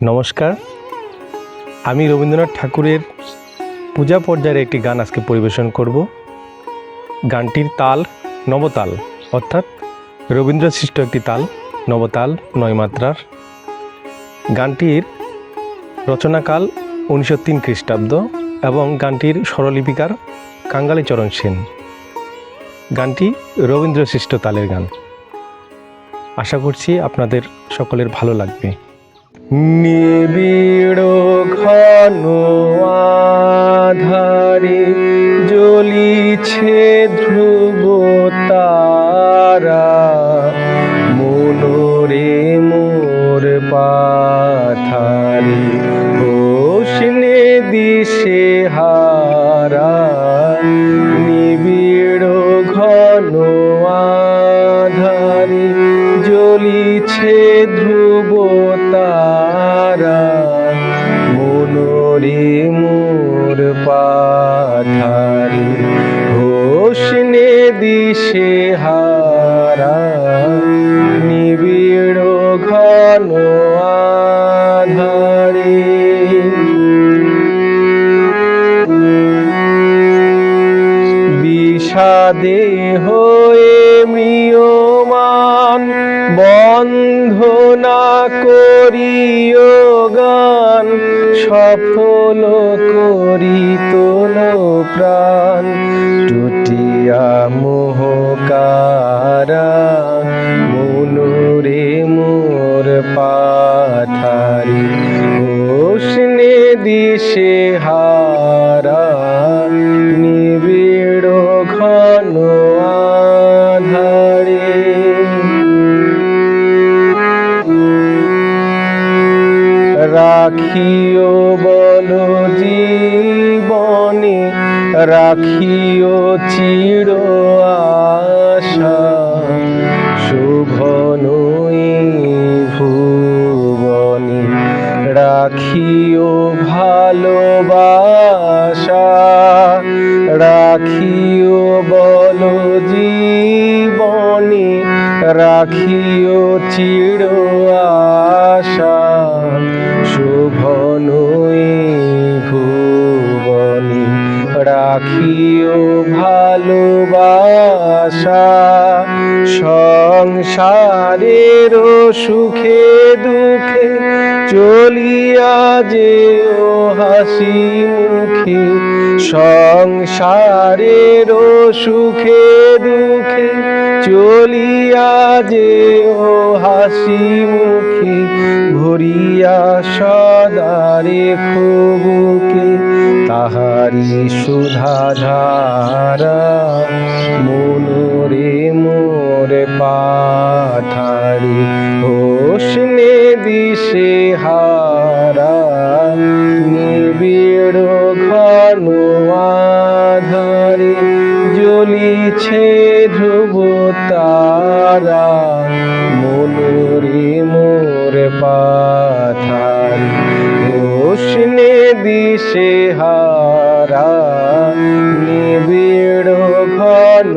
নমস্কার। আমি রবীন্দ্রনাথ ঠাকুরের পূজা পর্যায়ের একটি গান আজকে পরিবেশন করব। গানটির তাল নবতাল, অর্থাৎ রবীন্দ্র সৃষ্ট একটি তাল, নবতাল নয় মাত্রার গানটির রচনাকাল উনিশশো তিন খ্রিস্টাব্দ এবং গানটির স্বরলিপিকার কাঙ্গালীচরণ সেন। গানটি রবীন্দ্র সৃষ্ট তালের গান। আশা করছি আপনাদের সকলের ভালো লাগবে। নিবিড় ঘন আধারে জ্বলিছে ধ্রুব তারা। মনোরে মোর পাথারে হোসনে দিশে হারা। নিবিড় ঘন আধারে জ্বলিছে ধ্রুব মনোরে মোর পাথারে। হোসনে দিশে হারা, নিবিড় ঘন আধারে। বিষাদে হয়ে মিয়মান বন্ধ না করিও গান সফল করি তোল প্রাণ টুটিয়া মোহকারা মনুরে মোর পাথারি দিশে হারা রাখিও বল জীবনে, রাখিও চির আশা। শোভনই ভুবনে, রাখিও ভালোবাসা। রাখিও বল জীবনে, রাখিও চির আশা। শোভনই ভুবনে, রাখিও ভালোবাসা। সংসারের সুখে দুঃখে চলিয়া যে ও হাসি মুখে। সংসারের সুখে দুঃখে চলিয়া যে ও হাসি সদারে খুবুকে তাহারি সুধা ধারা। মনোরে মোর পাঠারি হোসনে দিশে হারা। নিবিড় ঘন আধারে জ্বলিছে ধ্রুব তারা। মনোরে মোর পাথারি নিবিড় ঘন